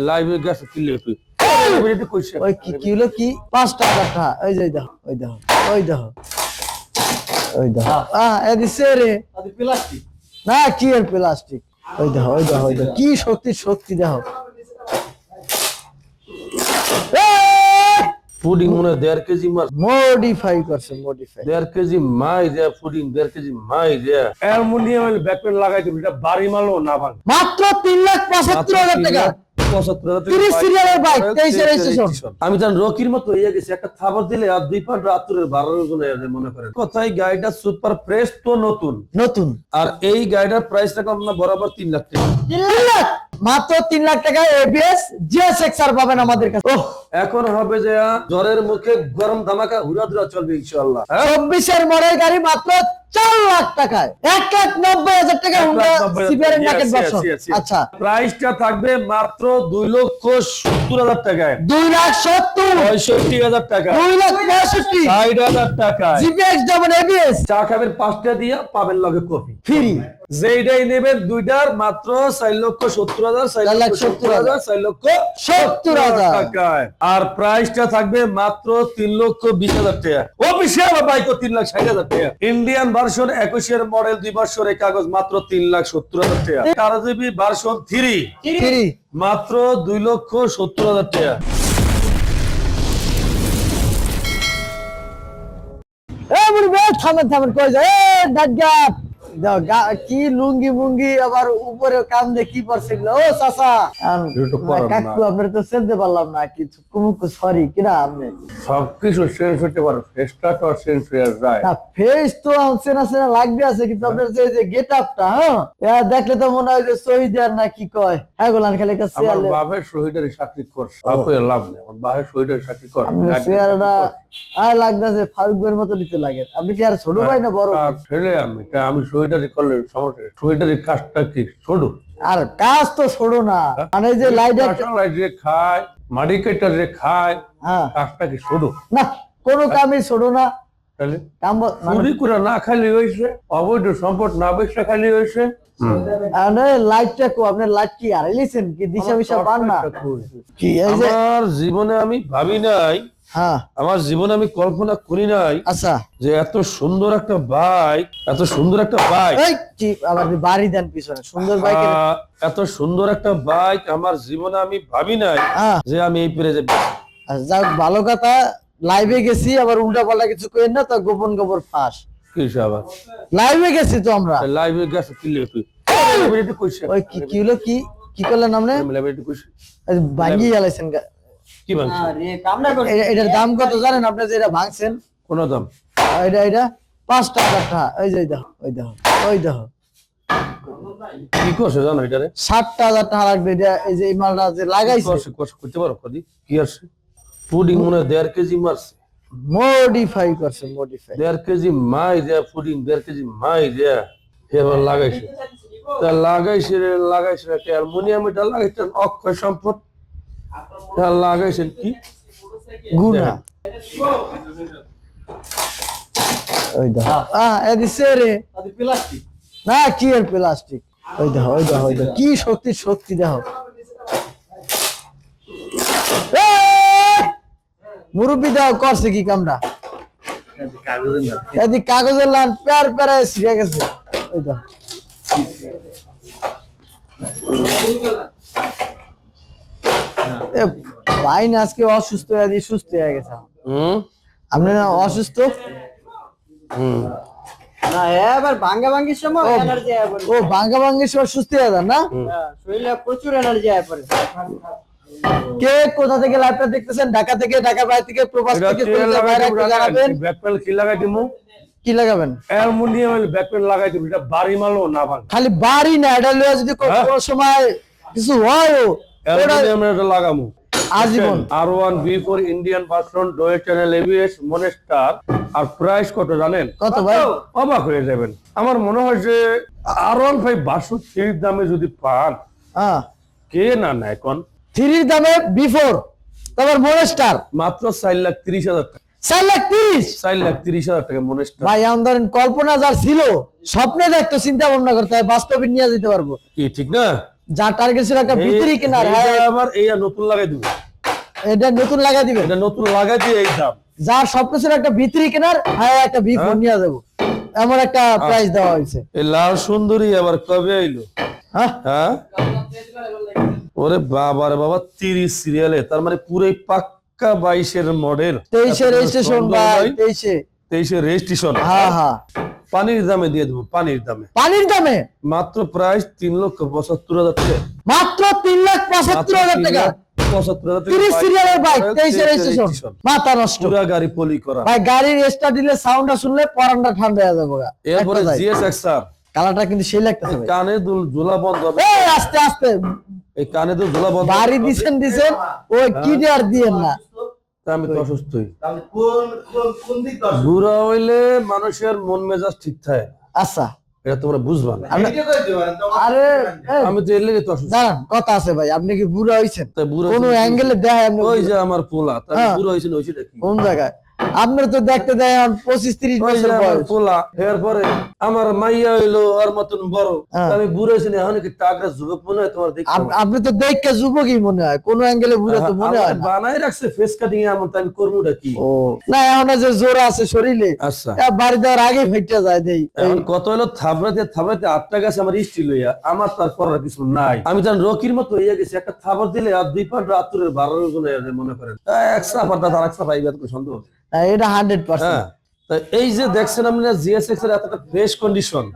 লাইভে গেছে কিনলে তুই। ওই কি কি হলো কি? পাঁচ টাকা টা ওই যে দেখো ওই দেখো ওই দেখো ওই দেখো। আহ এদি সেরে প্লাস্টিক। না কি এর প্লাস্টিক? ওই দেখো ওই দেখো ওই দেখো। কি শক্তি শক্তি দেখো। পুডিং মনে দেড় কেজি মাছ। মডিফাই করছে মডিফাই দেড় কেজি মাই দেয়া পুডিং দেড় কেজি মাই দেয়া অ্যালুমিনিয়ামের ব্যাকপেন লাগাই দিবি এটা বাড়ি মারলো না ভাঙ। মাত্র তিন লাখ পঁচাত্তর হাজার টাকা। পঁচাত্তর হাজার টাকা তিরিশ বাইক, সিরিয়ালের বাইক, বাইক, তেইশের তেইশের registration। registration। আমি জান রকির মতো হয়ে গেছি একটা খাবার দিলে আর দুই পাঁচ রাত্রের বারো মনে করেন। কোথায় গাড়িটা সুপার ফ্রেশ তো নতুন। নতুন। আর এই গাড়িটার প্রাইস রাখলাম না বরাবর তিন লাখ টাকা। তিন লাখ? মাত্র তিন লাখ টাকা এবিএস জিএস এক্সআর পাবেন আমাদের কাছে। এখন হবে যে জ্বরের মুখে গরম ধামাকা ধুরা চলবে ইনশাল্লাহ হ্যাঁ? চব্বিশের মডেল গাড়ি মাত্র চার লাখ টাকায়। এক লাখ নব্বই হাজার টাকা। হুন্ডা টাকা। আচ্ছা। প্রাইসটা থাকবে মাত্র দুই লক্ষ সত্তর হাজার টাকায়। দুই লাখ সত্তর। পঁয়ষট্টি হাজার টাকা। দুই লাখ পঁয়ষট্টি। ষাট হাজার জিপিএক্স ডাবল এবিএস চা খাবেন পাঁচটা দিয়া পাবেন লগে কফি। ফ্রি। যেইটাই নেবেন দুইটার মাত্র চার লক্ষ সত্তর হাজার চার লাখ সত্তর হাজার চার লক্ষ সত্তর হাজার। টাকায়। আর প্রাইসটা থাকবে মাত্র তিন লক্ষ বিশ হাজার টাকা। অফিসিয়াল বাইক তিন লাখ ষাট হাজার টাকা। ইন্ডিয়ান ভার্সন একুশের মডেল দুই বছরের কাগজ মাত্র তিন লাখ সত্তর হাজার টাকা। চার জিবি ভার্সন থ্রি। মাত্র দুই লক্ষ সত্তর হাজার টাকা। থামেন থামেন কয়ে যায়? কি লুঙ্গি মুঙ্গি আবার উপরে কাম দিয়ে কি পরছিল ও চাচা। কাকু আপনার তো চিনতে পারলাম না কিছু কুমুকু সরি কিনা আপনি? সবকিছু চেঞ্জ হতে পারে ফেসটা তো চেঞ্জ হয়ে যায়। ফেস তো চেনা চেনা লাগবে আছে কিন্তু আপনার যে যে গেট আপটা হ্যাঁ দেখলে তো মনে হয় যে শহীদ আর না কি কয়। হ্যাঁ গোলান খালি একটা আমার বাপের শহীদের চাকরি করছে বাপের লাভ নেই। আমার বাপের শহীদের চাকরি চেয়ারটা আর লাগতেছে ফারুক ভাইয়ের মতো নিতে লাগে। আপনি কি আর ছোট ভাই না বড়? ছেলে আমি আমি শহীদারি করলে সমস্যা। শহীদারি কাজটা কি? ছোট আর কাজ তো না। মানে যে লাইট খায় মাটি কেটার যে খায় হ্যাঁ। কাজটা কি ছোট না কোনো কামই ছোড়ো না। তাহলে? মানে চুরি করে না খালি হয়েছে অবৈধ সম্পদ না খালি হয়েছে। লাইটটা কো আপনার লাইট কি আর লিছেন কি দিশা মিশা পান না? কি এই যে জীবনে আমি ভাবি নাই হ্যাঁ। আমার জীবনে আমি কল্পনা করি নাই আচ্ছা। যে এত সুন্দর একটা বাইক এত সুন্দর একটা বাইক কি আবার বাড়ি দেন পিছনে সুন্দর বাইক এত সুন্দর একটা বাইক আমার জীবনে আমি ভাবি নাই হ্যাঁ। যে আমি এই পেরে যাব। আচ্ছা, যাক ভালো কথা লাইভে গেছি আবার উল্টা পাল্টা কিছু কইেন না তা গোপন গোপন ফাঁস। কি আবার লাইভে গেছি তো আমরা। লাইভে গেছে কিনলে তুই? ওই কি কি হলো কি কি করলেন আপনি? লাইব্রেরিতে কইছে। ভাঙ্গি গেলাইছেন গা- কি এটার দাম কত জানেন আপনি যে এটা ভাঙছেন? কোন দাম? এটা এটা পাঁচ টাকা টাকা ওই যে দেখো ওই দেখো ওই দেখো। কি করছে জানো এটারে? ষাটটা হাজার টাকা লাগবে এটা এই যে এই মালটা যে লাগাইছে। করছে? করছে করতে পারো কদি। কি পুডিং মনে দেড় কেজি মারছে। মডিফাই করছে মডিফাই দেড় কেজি মাই দেয়া পুডিং দেড় কেজি মাই দেয়া এবার লাগাইছে। তা লাগাইছে রে লাগাইছে একটা অ্যালুমিনিয়াম এটা লাগাইছে অক্ষয় সম্পদ লাগাইছেন কি? গুনা ওই দেখো। আহ এদি সেরে প্লাস্টিক। না কি এর প্লাস্টিক? ওই দেখো ওই দেখো ওই দেখো। কি শক্তি শক্তি দেখো। মুরব্বী দাও করছে কি কামটা? এদি কাগজের লান প্যার প্যারায় শিখে গেছে। ওই দেখো। এ ভাই না আজকে অসুস্থ সুস্থ হয়ে গেছে। হুম? আপনি না অসুস্থ? হুম। না এবার ভাঙ্গা ভাঙ্গির সময় এনার্জি আয় পড়ে ও ভাঙ্গা ভাঙ্গি সময় সুস্থ হয়ে যান না? হ্যাঁ, শরীরে প্রচুর এনার্জি আয় পড়ে কে কোথা থেকে লাইভটা দেখতেছেন? ঢাকা থেকে ঢাকা বাইরে থেকে প্রবাস কি লাগাই দিমু কি লাগাবেন? লাগাই দিমু এটা বাড়ি মারলো না খালি বাড়ি না এটা যদি হ্যাঁ? কোনো সময় কিছু হয় ও, এটা লাগামু। আজীবন। R one V four Indian version dual channel ABS monster আর প্রাইস কত জানেন? কত ভাই? অবাক হয়ে যাবেন। আমার মনে হয় যে আর ওয়ান ফাইভ থ্রির দামে যদি পান হ্যাঁ। কে না কোন থ্রির দামে বিফোর তারপর মনেস্টার মাত্র চার লাখ তিরিশ হাজার টাকা। চার লাখ তিরিশ? চার লাখ তিরিশ হাজার টাকা মনেস্টার ভাই এমন ধরেন কল্পনা যার ছিল স্বপ্নে দেখতো চিন্তা ভাবনা করতে হয় বাস্তবে নিয়ে যেতে পারব। কি ঠিক না? যা টার্গেট ছিল একটা ভিতরি কিনার হ্যাঁ। আবার এই নতুন লাগাই দিব। এটা নতুন লাগাই দিবেন এটা নতুন লাগাই দিয়ে এই দাম। স্বপ্ন ছিল একটা ভিতরি কেনার হ্যাঁ একটা ভি ফোন নিয়ে যাব। এমন একটা প্রাইস দেওয়া হয়েছে। এই লাল সুন্দরী আবার কবে আইলো? হ্যাঁ। হ্যাঁ? ওরে বাবা রে বাবা তিরিশ সিরিয়ালে তার মানে পুরো পাক্কা বাইশের মডেল তেইশে রেজিস্ট্রেশন ভাই তেইশে। তেইশে রেজিস্ট্রেশন হ্যাঁ হ্যাঁ। পানির দামে দিয়ে দেবো পানির দামে। পানির দামে? মাত্র প্রাইস তিন লক্ষ পঁচাত্তর হাজার টাকা। মাত্র তিন লাখ পঁচাত্তর হাজার টাকা? পঁচাত্তর হাজার টাকা তিরিশ সিরিয়ালের বাইক model, তেইশে 23 রেজিস্ট্রেশন registration। মাথা নষ্ট। পুরা গাড়ি পলি করা। ভাই গাড়ির স্টার্ট দিলে সাউন্ডটা শুনলে পরানটা ঠান্ডা হয়ে যাবে গা। এরপরে একটা যাই। জিএস এক্সআর কালারটা কিন্তু সেই লাগতেছে কানে দুল বন্ধ হবে। আস্তে আস্তে। এই কানে বন্ধ বাড়ি। দিছেন দিছেন ওই কি আর দিয়েন না। আমি তো অসুস্থই। ঘুরা হইলে মানুষের মন মেজাজ ঠিক থাকে। আচ্ছা। এটা তোমরা বুঝবা না। আরে আমি তো এর লেগে তো দাঁড়ান কথা আছে ভাই আপনি কি বুড়া হইছেন? বুড়ো কোন অ্যাঙ্গেলে দেখায় ওই যে আমার পোলা হ্যাঁ। বুড়ো হয়েছে ওইটা কি? কোন জায়গায়? আপনার তো দেখতে দেয় পঁচিশ তিরিশ বছর পোলা এরপরে আমার মাইয়া হইল ওর মতন বড়। হ্যাঁ। আমি বুড়ো হয়েছি এখন কি যুবক মনে হয় তোমার আপনি তো দেখতে যুবকই মনে হয় কোন অ্যাঙ্গেলে বুড়া তো মনে হয় বানাই রাখছে ফেস কাটিং এমন তাই আমি করবোটা কি? ও না এখন যে জোর আছে শরীরে আচ্ছা। বাড়ি দেওয়ার আগে ফেটে যায় দেই। কত হলো থাবড়াতে থাবড়াতে আটটা গেছে আমার লইয়া আমার তার করার কিছু নাই। আমি রকির মতো হইয়া গেছি একটা থাবড় দিলে আর দুই পাঁচ রাত্রের বারো জন মনে করেন। একশো পাতা তার একশো পাইবে এত সন্দেহ? এটা হান্ড্রেড পার্সেন্ট হ্যাঁ এই যে দেখছেন আপনি জিএসএক্স এর এতটা ফ্রেশ কন্ডিশন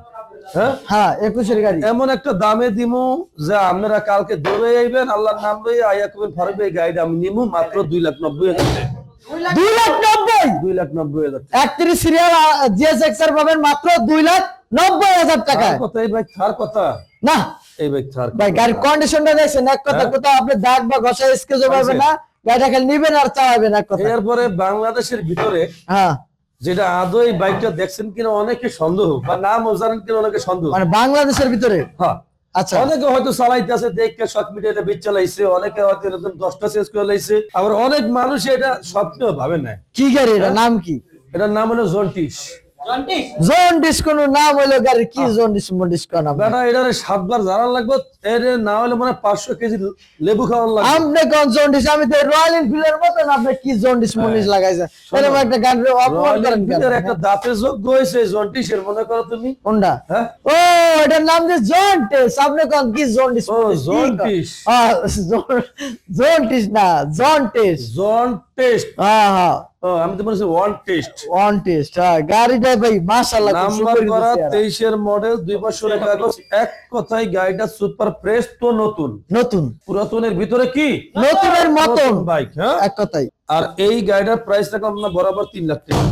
হ্যাঁ? হ্যাঁ একুশের গাড়ি। এমন একটা দামে দিমু যে আপনারা কালকে দৌড়ে আইবেন আল্লাহর নাম লইয়া আইয়া কবেন ফারুক ভাই গাড়িটা আমি নিমু মাত্র দুই লাখ নব্বই হাজার দুই লাখ নব্বই? দুই লাখ নব্বই হাজার একত্রিশ সিরিয়াল জিএসএক্স এর পাবেন মাত্র দুই লাখ নব্বই হাজার টাকা। কথা? এই ভাই থার কথা? না। এই ভাই থার ভাই গাড়ির কন্ডিশনটা দেখছেন এক কথা হ্যাঁ। কোথাও আপনি দাগ বা ঘষা স্কেচও পাবেন না। গাড়িটা খালি নিবেন আর চালাবেন এক কথা এরপরে বাংলাদেশের ভিতরে হ্যাঁ। যেটা আদৌ এই বাইকটা দেখছেন কিনা অনেকে সন্দেহ বা নাম জানেন কিনা অনেকে সন্দেহ। মানে বাংলাদেশের ভিতরে? হ্যাঁ। আচ্ছা। অনেকে হয়তো চালাইতে আছে দেখে মিডিয়া এটা বেচ চালাইছে অনেকে হয়তো এরকম দশটা শেষ করে লাইছে। আবার অনেক মানুষ এটা স্বপ্নেও ভাবে না। কি গাড়ি? এটা নাম কি? এটার নাম হলো জন্টিস। জোন ডিসকোনো নাম হইল কি বেটা এটার সাতবার লাগবে এর না হলে মানে পাঁচশো কেজি লেবু খাওয়ার লাগবে। আপনি কোন জোন আমি তো রয়্যাল এনফিল্ডের মতন আপনি কি জোন ডিস মনিস লাগাইছেন? এরকম একটা গাড়ি অপমান রয়্যাল করেন কেন? একটা মনে করো তুমি। কোনটা? হ্যাঁ। ও এটার নাম যে জোন টেস আপনি কোন কি জোন ও, জন্টিস। জোন টিস না জন টেস জন টেস্ট হ্যাঁ হ্যাঁ। আমি তো বলছি ওয়ান টেস্ট ওয়ান টেস্ট হ্যাঁ গাড়িটা ভাই মাশাআল্লাহ নাম্বার করা দিছে এরা। তেইশের মডেল দুই বছরের কাগজ এক কথায় গাড়িটা সুপার ফ্রেশ তো নতুন। নতুন। পুরাতনের ভিতরে কি? নতুনের মতন। বাইক হ্যাঁ? এক কথাই আর এই গাড়িটার প্রাইস রাখলাম না বরাবর তিন লাখ টাকা।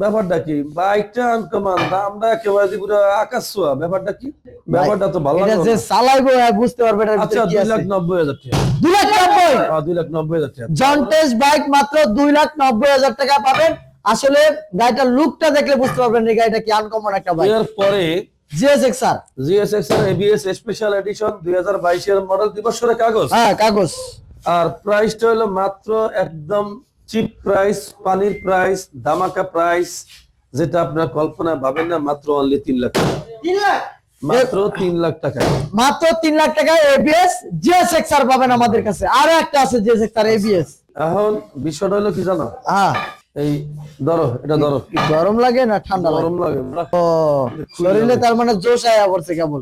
ব্যাপারটা কি? বাইকটা আনকমান দামটা একেবারে পুরো আকাশ ছোঁয়া ব্যাপারটা কি? ব্যাপারটা তো ভালো এটা যে চালাইবো বুঝতে পারবে এটার আচ্ছা ভিতরে কি দুই আছে লাখ নব্বই হাজার টাকা। দুই লাখ নব্বই? হ্যাঁ, দুই লাখ নব্বই হাজার টাকা। জন্টেজ বাইক মাত্র দুই লাখ নব্বই হাজার টাকা পাবেন। আসলে গাড়িটার লুকটা দেখলে বুঝতে পারবেন এই গাড়িটা কি আনকমন একটা বাইক এরপরে জিএসএক্স আর জিএসএক্স এর এবিএস স্পেশাল এডিশন দুই হাজার বাইশের মডেল দুই বছরের কাগজ। হ্যাঁ কাগজ। আর প্রাইসটা হলো মাত্র একদম চিপ প্রাইস পানির প্রাইস ধামাকা প্রাইস যেটা আপনার কল্পনা ভাবেন না মাত্র অনলি তিন লাখ টাকা। মাত্র তিন লাখ টাকা। মাত্র তিন লাখ টাকা এবিএস আর পাবেন আমাদের কাছে। আরও একটা আছে জিএসএক্স আর এবিএস এখন বিষয়টা হলো কি জানো? হ্যাঁ। এই ধরো এটা ধরো গরম লাগে না ঠান্ডা গরম লাগে ও শরীরে তার মানে জোশ আয়া পড়ছে কেবল?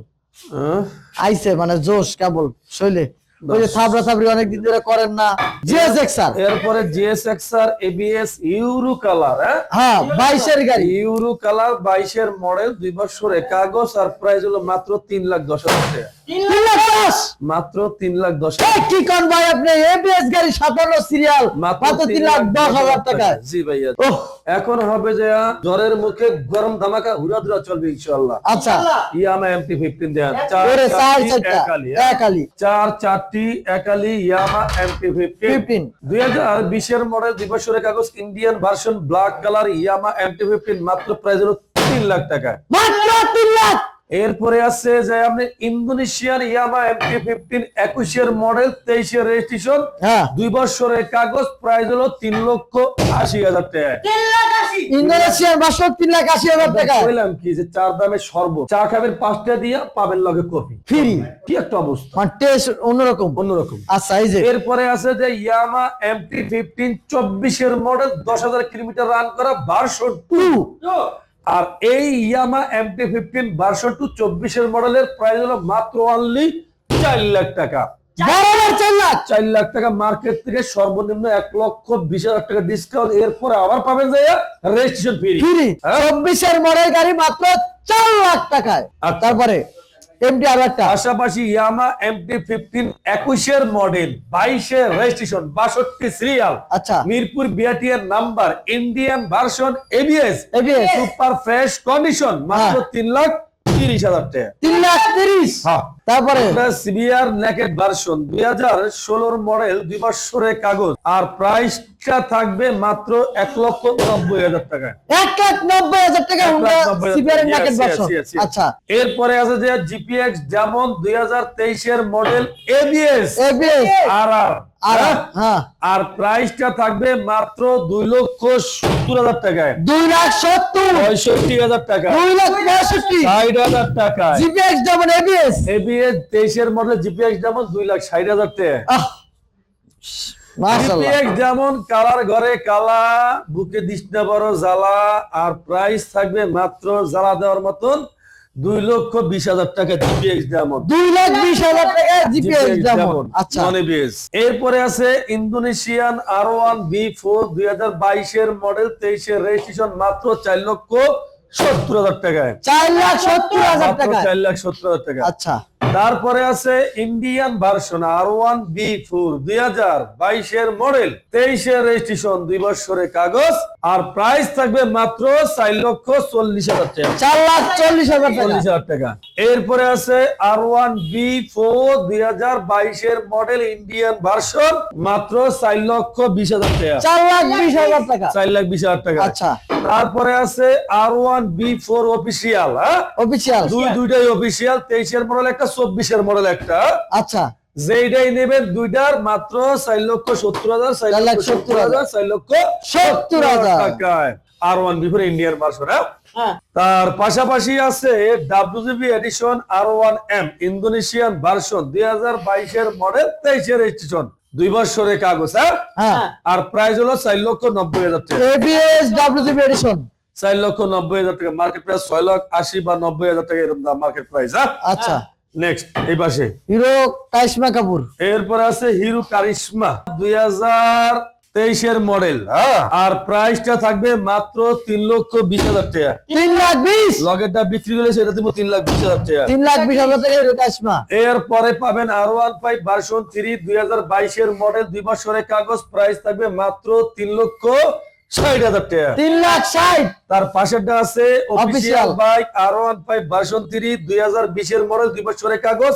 আইছে মানে জোশ কেবল শৈলে ওই যে থাবড়া থাবড়ি অনেকদিন ধরে করেন না। আর এরপরে এবিএস ইউরো কালার হ্যাঁ? হ্যাঁ বাইশের গাড়ি। ইউরো কালার বাইশের মডেল দুই বছরে কাগজ আর প্রাইস হলো মাত্র তিন লাখ দশ হাজার টাকা। তিন লাখ দশ? মাত্র তিন লাখ দশ এই কি কোন ভাই আপনি? এবিএস গাড়ি সাতান্ন সিরিয়াল মাত্র তিন লাখ দশ হাজার টাকা। জি ভাইয়া। এখন হবে যে জ্বরের মুখে গরম ধামাকা হুরা ধুরা চলবে ইনশাল্লাহ আচ্ছা। ইয়ামা এমটি ফিফটিন দেন। চার চার হ্যাঁ? চার চারটি একালি ইয়ামা এমটি ফিফটিন। ফিফটিন। দুই হাজার বিশের মডেল দুই বছরের কাগজ Indian version black colour Yamaha MT fifteen মাত্র প্রাইস হলো তিন লাখ টাকা। মাত্র তিন লাখ! এরপরে আছে যে আপনি ইন্দোনেশিয়ান ইয়ামা এমটি ফিফটিন একুশের মডেল তেইশের রেজিস্ট্রেশন। হ্যাঁ। দুই বছরের কাগজ প্রাইস হলো তিন লক্ষ আশি হাজার টাকা। ইন্দোনেশিয়ার বাসন তিন লাখ আশি হাজার টাকা। বললাম কি যে চার দামে সর্ব। চা খাবেন পাঁচটা দিয়া পাবেন লগে কফি। ফ্রি। কি একটা অবস্থা। মানে টেস্ট অন্যরকম। অন্যরকম। আচ্ছা এই যে এরপরে আছে যে ইয়ামা এমটি ফিফটিন চব্বিশের মডেল দশ হাজার কিলোমিটার রান করা ভার্সন টু আর এই Yamaha MT fifteen version two চব্বিশের মডেলের প্রাইস হলো মাত্র অনলি চার লাখ টাকা। চার লাখ টাকা মার্কেট থেকে সর্বনিম্ন এক লক্ষ বিশ হাজার টাকা ডিসকাউন্ট এরপরে আবার পাবেন যে রেজিস্ট্রেশন ফ্রি ফ্রি। হ্যাঁ? চব্বিশের মডেল গাড়ি মাত্র চার লাখ টাকায়। আচ্ছা। তারপরে আর একটা। পাশাপাশি ইয়ামা ফিফটিন একুশের মডেল বাইশের রেজিস্ট্রেশন বাষট্টি সিরিয়াল আচ্ছা। Mirpur বিআরটিএর number Indian version ABS ABS super fresh condition মাত্র হ্যাঁ। তিন লাখ তিরিশ হাজার টাকা। তিন লাখ তিরিশ? হ্যাঁ। তারপরে? সিবিআর নেকেট ভার্সন দুই হাজার ষোলোর মডেল দুই বছরের কাগজ। আর প্রাইসটা থাকবে মাত্র এক লক্ষ নব্বই হাজার টাকা। এক লাখ নব্বই হাজার সিবিআর। ভার্সন. আচ্ছা। এরপরে আছে যে জিপিএক্স যেমন দুই হাজার তেইশের মডেল এবিএস এবিএস আর আর আর হ্যাঁ? হ্যাঁ। আর প্রাইসটা থাকবে মাত্র দুই লক্ষ সত্তর হাজার টাকায়। দুই লাখ সত্তর। পঁয়ষট্টি হাজার টাকা। দুই লাখ পঁয়ষট্টি। ষাট হাজার টাকায় জিপিএক্স যেমন এবিএস এবিএস তেইশের মডেল জিপিএক্স যেমন দুই লাখ ষাট হাজার টাকা। যেমন কালার ঘরে কালা বুকে দিশনা বড় জ্বালা আর প্রাইস থাকবে মাত্র জ্বালা দেওয়ার মতন দুই লক্ষ বিশ হাজার টাকা জিপিএস যেমন দুই লাখ বিশ হাজার টাকা জিপিএস যেমন আচ্ছা। এরপরে আছে Indonesian R one V four দুই হাজার বাইশের মডেল তেইশের রেজিস্ট্রেশন মাত্র চার লক্ষ সত্তর হাজার টাকায়। চার লাখ সত্তর হাজার টাকা চার লাখ সত্তর হাজার টাকা আচ্ছা। তারপরে আছে Indian version R one V four দুই হাজার বাইশের মডেল তেইশের রেজিস্ট্রেশন দুই বছরের কাগজ আর প্রাইস থাকবে মাত্র চার লক্ষ চল্লিশ হাজার টাকা। চার লাখ চল্লিশ হাজার চল্লিশ হাজার টাকা। এরপরে আছে আর ওয়ান বি ফোর দুই হাজার বাইশের মডেল ইন্ডিয়ান ভার্সন মাত্র চার লক্ষ বিশ হাজার টাকা। চার লাখ বিশ হাজার টাকা। চার লাখ বিশ হাজার টাকা। আচ্ছা। তারপরে আছে R one V four official হ্যাঁ? অফিসিয়াল দুই দুইটাই অফিসিয়াল তেইশের মডেল একটা চব্বিশের মডেল একটা। আচ্ছা। যেইটাই নেবেন দুইটার মাত্র চার লক্ষ সত্তর হাজার চার লাখ লক্ষ সত্তর হাজার চার লক্ষ সত্তর হাজার। টাকায়। R one V four Indian version তার পাশাপাশি আছে WGP edition R one M Indonesian version দুই হাজার বাইশের মডেল তেইশের রেজিস্ট্রেশন দুই বছরের কাগজ হ্যাঁ? হ্যাঁ। আর প্রাইস হলো চার লক্ষ নব্বই হাজার টাকা। এবিএস ডাব্লিউজিবি এডিশন চার লক্ষ নব্বই হাজার টাকা মার্কেট প্রাইস ছয় লাখ আশি বা নব্বই হাজার টাকা এরকম দাম মার্কেট প্রাইস হ্যাঁ? আচ্ছা। নেক্সট এই পাশে। Hero Karizma Kapoor. এরপরে আছে হিরো কারিশমা দুই হাজার তেইশের মডেল হ্যাঁ? আর প্রাইসটা থাকবে মাত্র তিন লক্ষ বিশ হাজার টাকা। তিন লাখ বিশ? লগেরটা বিক্রি করলে সেটা দিব তিন লাখ বিশ হাজার টাকা। তিন লাখ বিশ হাজার টাকা হিরো কারিশমা। এরপরে পাবেন R one five version three দুই হাজার বাইশের মডেল দুই বছরের কাগজ প্রাইস থাকবে মাত্র তিন লক্ষ ষাট হাজার টাকা। তিন লাখ ষাট। তার পাশেরটা আছে official bike R one five version three দুই হাজার বিশের মডেল দুই বছরের কাগজ।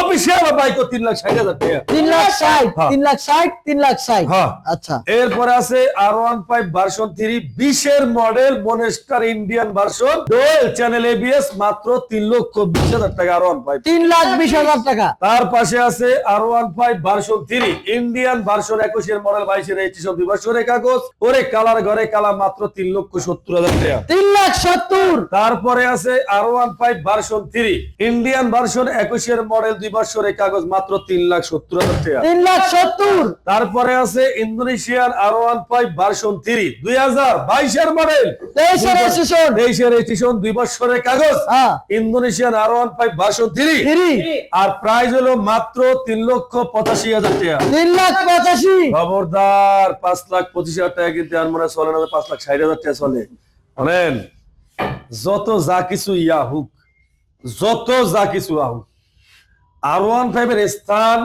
অফিসিয়াল বাইক তিন লাখ ষাট হাজার টাকা। তিন লাখ ষাট হ্যাঁ। তিন লাখ ষাট তিন লাখ ষাট। হ্যাঁ। আচ্ছা। এরপরে আছে R one five version three বিশের model monster Indian version dual channel ABS মাত্র তিন লক্ষ বিশ হাজার টাকা আর ওয়ান ফাইভ তিন লাখ বিশ হাজার টাকা। তার পাশে আছে R one five version three Indian version একুশের মডেল বাইশের রেজিস্ট্রেশন দুই বছরের কাগজ। ওরে কালার ঘরে কালা মাত্র তিন লক্ষ সত্তর হাজার টাকা। তিন লাখ সত্তর। তারপরে আছে R one five version three Indian version একুশের মডেল দুই বছরের কাগজ মাত্র তিন লাখ সত্তর হাজার টাকা। তিন লাখ সত্তর। তারপরে আছে Indonesian R one five version three দুই হাজার বাইশের মডেল তেইশের রেজিস্ট্রেশন তেইশের দুই বছরের কাগজ। Indonesian R one five version three আর প্রাইস হলো মাত্র তিন লক্ষ পঁচাশি হাজার টাকা। তিন লাখ পঁচাশি। খবরদার পাঁচ লাখ পঁচিশ হাজার টাকা কিন্তু আর হয় চলে না পাঁচ লাখ ষাট হাজার টাকা চলে। শোনেন যত যা কিছু ইয়া হোক যত যা কিছু হোক আর ওয়ান ফাইভের স্থান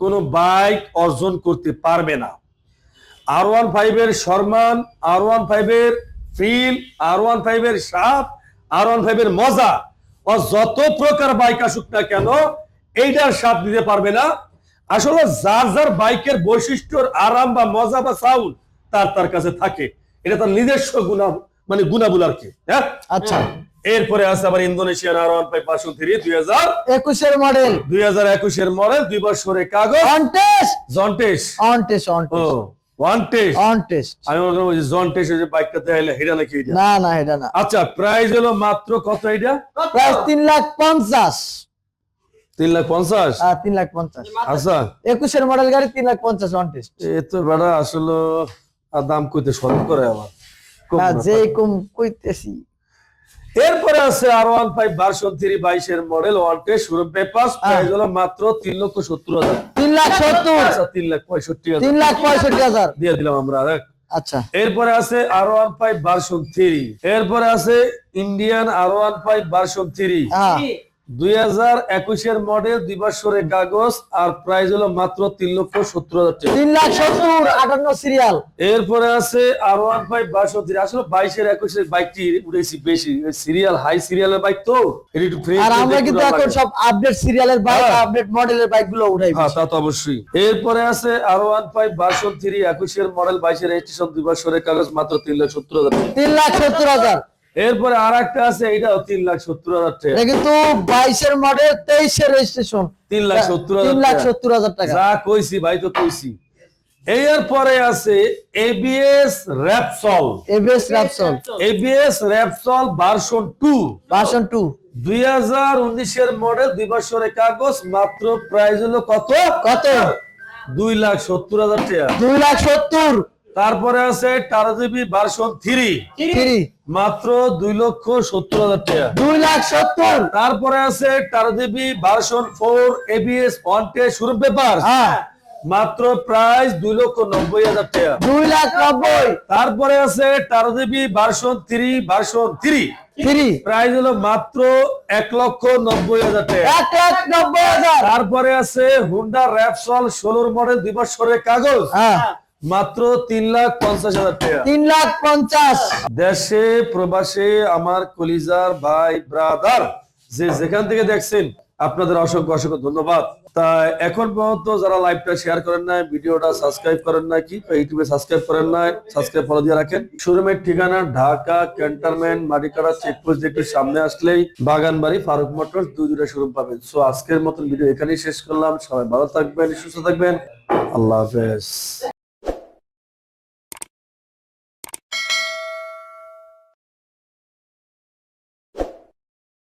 কোন বাইক অর্জন করতে পারবে না। আর ওয়ান ফাইভের সম্মান আর ওয়ান ফাইভের ফিল আর ওয়ান ফাইভের সাপ আর ওয়ান ফাইভের মজা ও যত প্রকার বাইক আসুক না কেন এইটার সাপ দিতে পারবে না। আসলে যার যার বাইকের বৈশিষ্ট্যর আরাম বা মজা বা সাউন্ড তার তার কাছে থাকে। এটা তার নিজস্ব গুণা মানে গুণাবুল আর কি হ্যাঁ? আচ্ছা। এরপরে আছে আবার ইন্দোনেশিয়ান আর ওয়ান ফাইভ পাঁচশো থ্রি দুই হাজার একুশের মডেল দুই হাজার একুশের মডেল দুই বছরের কাগজ। অনটেস্ট জন্টেস on test O on test one test on test আমি মনে করব জন টেস্ট যে বাইকটা দেখাইলে এটা নাকি না না এটা না। আচ্ছা প্রাইস হলো মাত্র কত এটা প্রায় তিন লাখ পঞ্চাশ। তিন লাখ পঞ্চাশ? আহ, তিন লাখ পঞ্চাশ। আচ্ছা। একুশের মডেল গাড়ি তিন লাখ পঞ্চাশ অন টেস্ট এ তো বেড়া আসলে আর দাম কইতে সরব করে আমার খুব হ্যাঁ, যে কম কইতেছি। এরপরে আছে R one five version three বাইশের model one test showroom paper price হলো মাত্র তিন লক্ষ সত্তর হাজার। তিন লাখ সত্তর। আচ্ছা তিন লাখ পঁয়ষট্টি তিন লাখ পঁয়ষট্টি হাজার। দিয়ে দিলাম আমরা দেখ। আচ্ছা। এরপরে আছে R one five version three এরপরে আছে Indian R one five version three দুই হাজার একুশের মডেল দুই বছরের কাগজ আর প্রাইস হলো মাত্র তিন লক্ষ সত্তর হাজার টাকা। তিন লাখ সত্তর আটান্ন সিরিয়াল এরপরে আছে R one five version three আসলে বাইশের একুশের বাইকটি উঠেছি বেশি। সিরিয়াল হাই সিরিয়ালের বাইক তো। আর আমরা কিন্তু এখন সব আপডেট সিরিয়ালের বাইক হ্যাঁ। আপডেট মডেলের বাইকগুলো উঠাই হ্যাঁ তা তো অবশ্যই। এরপরে আছে আর ওয়ান ফাইভ থ্রি একুশের মডেল বাইশের রেজিস্ট্রেশন দুই বছরের কাগজ মাত্র তিন লাখ সত্তর হাজার। তিন লাখ সত্তর হাজার। এরপরে আর একটা আছে এটাও তিন লাখ সত্তর হাজার টাকা। এটা কিন্তু বাইশের মডেল তেইশের রেজিস্ট্রেশন তিন লাখ সত্তর তিন লাখ টাকা। সত্তর হাজার টাকা। যা কইছি ভাই তো কইছি। এর পরে আছে ABS Repsol ABS Repsol ABS Repsol version two version two দুই হাজার উনিশের মডেল দুই বছরের কাগজ মাত্র প্রাইস হলো কত? কত? দুই লাখ সত্তর হাজার টাকা। দুই লাখ সত্তর। তারপরে আছে টারাজিবি ভার্সন থ্রি মাত্র দুই লক্ষ সত্তর হাজার টাকা। দুই লাখ সত্তর। তারপরে আছে টারাজিবি ভার্সন ফোর এবিএস ওয়ান টে শুরু পেপার হ্যাঁ। মাত্র প্রাইস দুই লক্ষ নব্বই হাজার টাকা। দুই লাখ নব্বই। তারপরে আছে টারাজিবি version three version three three price হলো মাত্র এক লক্ষ নব্বই হাজার টাকা। এক লাখ নব্বই হাজার। তারপরে আছে হুন্ডা র্যাপসল ষোলোর মডেল দুই বছরের কাগজ। হ্যাঁ। মাত্র তিন লাখ পঞ্চাশ হাজার টাকা। তিন লাখ পঞ্চাশ। দেশে প্রবাসে আমার কলিজার ভাই ব্রাদার যে যেখান থেকে দেখছেন আপনাদের অসংখ্য অসংখ্য ধন্যবাদ। তা এখন পর্যন্ত যারা লাইভটা শেয়ার করেন নাই ভিডিওটা সাবস্ক্রাইব করেন না কি ইউটিউবে সাবস্ক্রাইব করেন নাই সাবস্ক্রাইব ফলো দিয়ে রাখেন। শোরুমের ঠিকানা ঢাকা ক্যান্টনমেন্ট মাটিকাড়া চেকপোস্ট একটু সামনে আসলেই বাগানবাড়ি ফারুক মোটর দুই দুটা শোরুম পাবেন। সো আজকের মতন ভিডিও এখানেই শেষ করলাম। সবাই ভালো থাকবেন সুস্থ থাকবেন। আল্লাহ হাফেজ।